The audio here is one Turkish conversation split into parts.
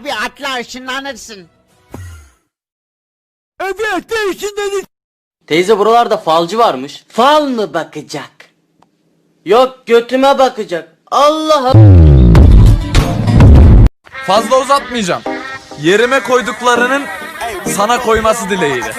Tabii atla ışınlanırsın. Evet değişin dedik. Teyze buralarda falcı varmış. Fal mı bakacak? Yok götüme bakacak. Allah Fazla uzatmayacağım. Yerime koyduklarının sana koyması dileğiyle.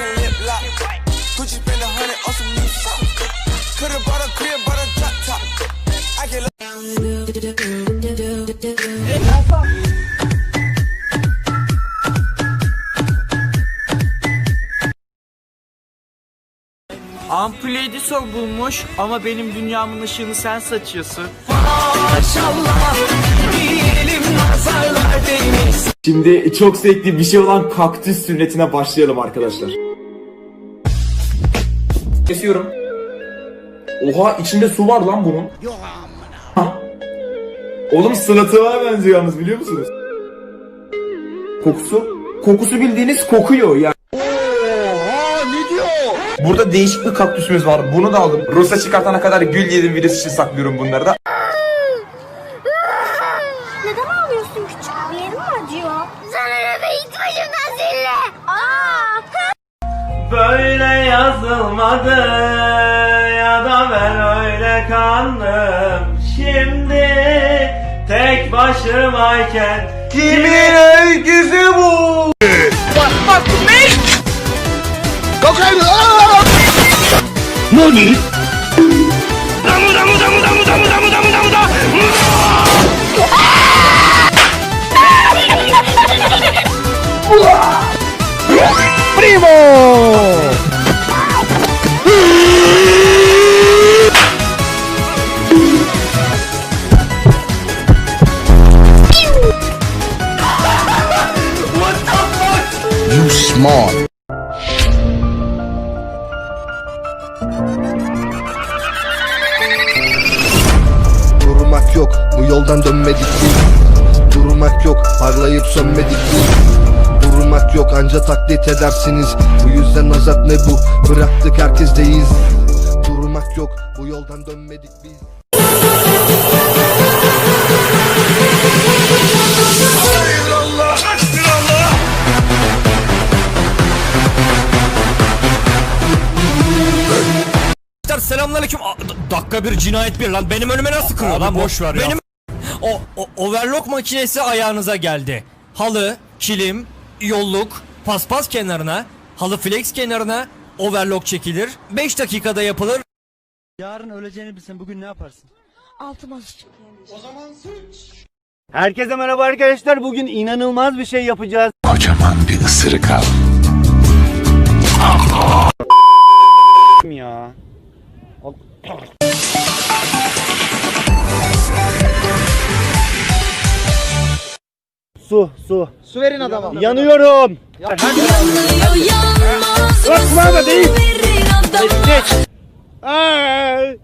Ampul Edison bulmuş ama benim dünyamın ışığını sen saçıyorsun. Şimdi çok zevkli bir şey olan kaktüs sünnetine başlayalım arkadaşlar. Kesiyorum. Oha içinde su var lan bunun. Oğlum sırıtığa benziyor yalnız biliyor musunuz? Kokusu? Kokusu bildiğiniz kokuyor yani. Ne? Burada değişik bir kaktüsümüz var. Bunu da aldım. Rusya çıkartana kadar gül yedim virüs için saklıyorum bunları da. Neden ağlıyorsun küçük? Bir yerin mi acıyor? Sana ne be git başımdan seninle. Aa! Böyle yazılmadı ya da ben öyle kandım. Şimdi tek başımayken kimin öyküsü bu? 뭐니? Yok bu yoldan dönmedik biz. Durmak yok parlayıp sönmedik biz. Durmak yok anca taklit edersiniz. Bu yüzden azap ne bu? Bıraktık herkesteyiz Durmak yok bu yoldan dönmedik biz Selamünaleyküm. D- Dakika bir cinayet bir lan. Benim önüme nasıl kırıyor lan boş ver Benim o, o overlock makinesi ayağınıza geldi. Halı, kilim, yolluk, paspas kenarına, halı flex kenarına overlock çekilir. 5 dakikada yapılır. Yarın öleceğini bilsen bugün ne yaparsın? Altıma sıçtım. Herkese merhaba arkadaşlar. Bugün inanılmaz bir şey yapacağız. Kocaman bir ısırık al. Su. Verin adama. Yanıyorum. Bırakma da değil. Geç. Ay.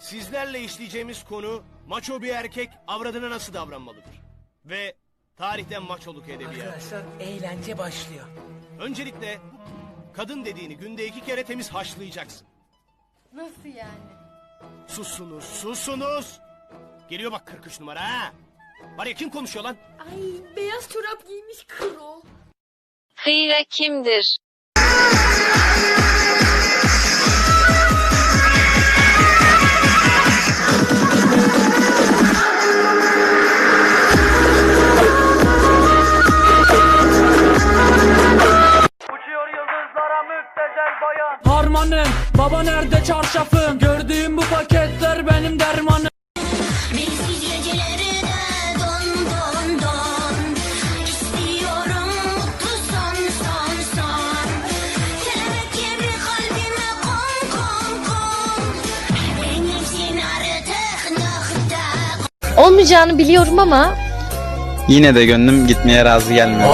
Sizlerle işleyeceğimiz konu maço bir erkek avradına nasıl davranmalıdır? Ve tarihten maçoluk edebiyatı. Arkadaşlar eğlence başlıyor. Öncelikle kadın dediğini günde iki kere temiz haşlayacaksın. Nasıl yani? Susunuz, susunuz. Geliyor bak 43 numara ha. Var ya kim konuşuyor lan? Ay beyaz çorap giymiş kro. Hıyra kimdir? Harmanım, baba nerede çarşafım? Gördüğüm bu paketler benim dermanım. Olmayacağını biliyorum ama Yine de gönlüm gitmeye razı gelmiyor.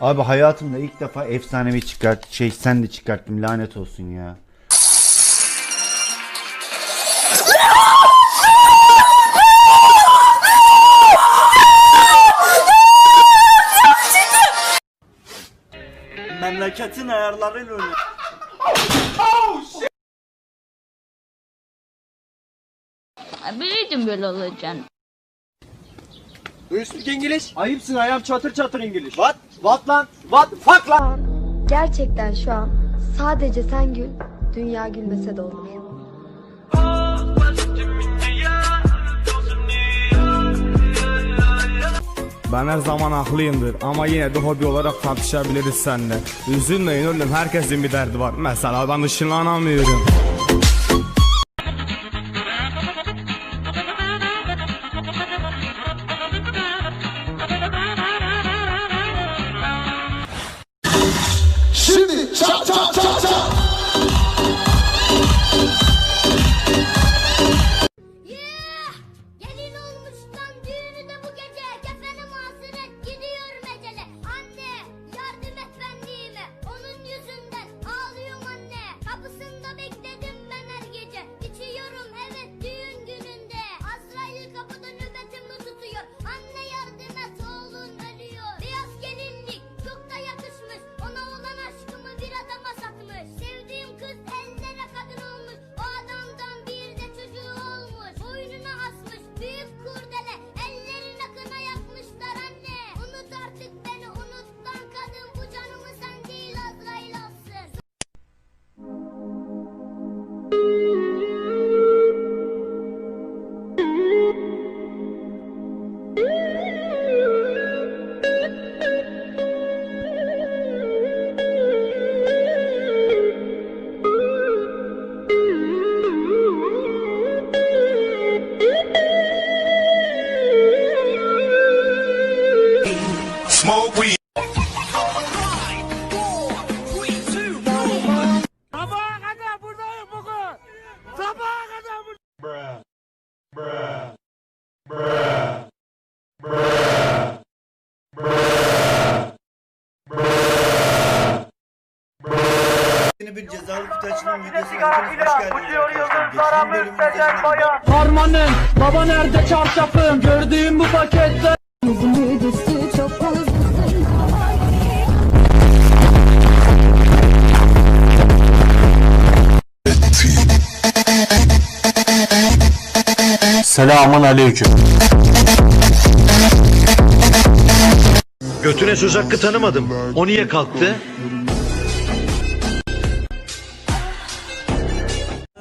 Abi hayatımda ilk defa efsanevi çıkart şey sen de çıkarttım lanet olsun ya. Paketin ayarlarıyla oynuyor. Biliyordum böyle olacağını. You speak English? Ayıpsın ayağım çatır çatır İngiliz. What? What lan? What? Fuck lan? Gerçekten şu an sadece sen gül, dünya gülmese de olur. Ben her zaman haklıyımdır ama yine de hobi olarak tartışabiliriz seninle. Üzülmeyin oğlum herkesin bir derdi var. Mesela ben ışınlanamıyorum. Smoke weed. Yeni bir cezalı kutu açılım videosuna hepiniz hoş geldiniz. Geçen bölümümüzde Harmanım baba nerede çarşafım Gördüğüm bu paketler Selamun aleyküm. Götüne söz hakkı tanımadım. O niye kalktı?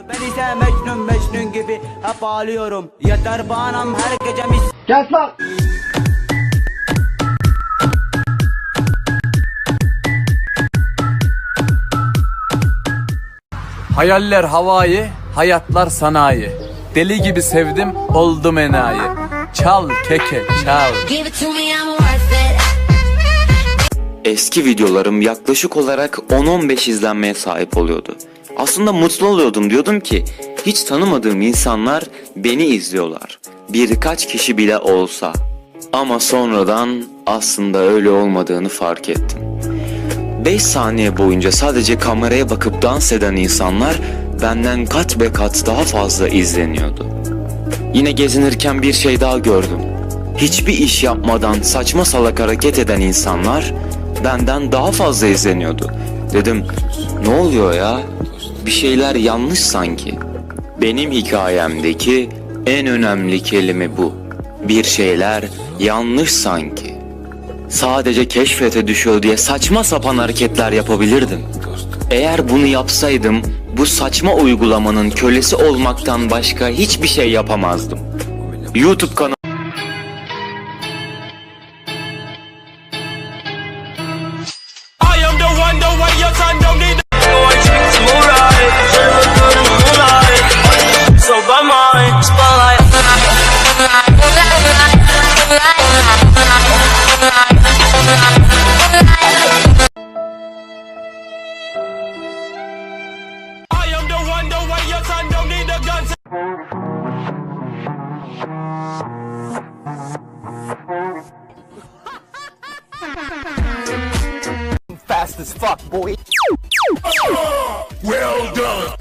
Ben ise Mecnun Mecnun gibi hep ağlıyorum. Yeter bağnam her gece mis... Hayaller havai, hayatlar sanayi. Deli gibi sevdim, oldum enayi. Çal keke çal. Eski videolarım yaklaşık olarak 10-15 izlenmeye sahip oluyordu. Aslında mutlu oluyordum diyordum ki hiç tanımadığım insanlar beni izliyorlar. Birkaç kişi bile olsa. Ama sonradan aslında öyle olmadığını fark ettim. 5 saniye boyunca sadece kameraya bakıp dans eden insanlar benden kat be kat daha fazla izleniyordu. Yine gezinirken bir şey daha gördüm. Hiçbir iş yapmadan saçma salak hareket eden insanlar benden daha fazla izleniyordu. Dedim ne oluyor ya? Bir şeyler yanlış sanki. Benim hikayemdeki en önemli kelime bu. Bir şeyler yanlış sanki. Sadece keşfete düşüyor diye saçma sapan hareketler yapabilirdim. Eğer bunu yapsaydım bu saçma uygulamanın kölesi olmaktan başka hiçbir şey yapamazdım. YouTube kanalı Fast as fuck boy. Well done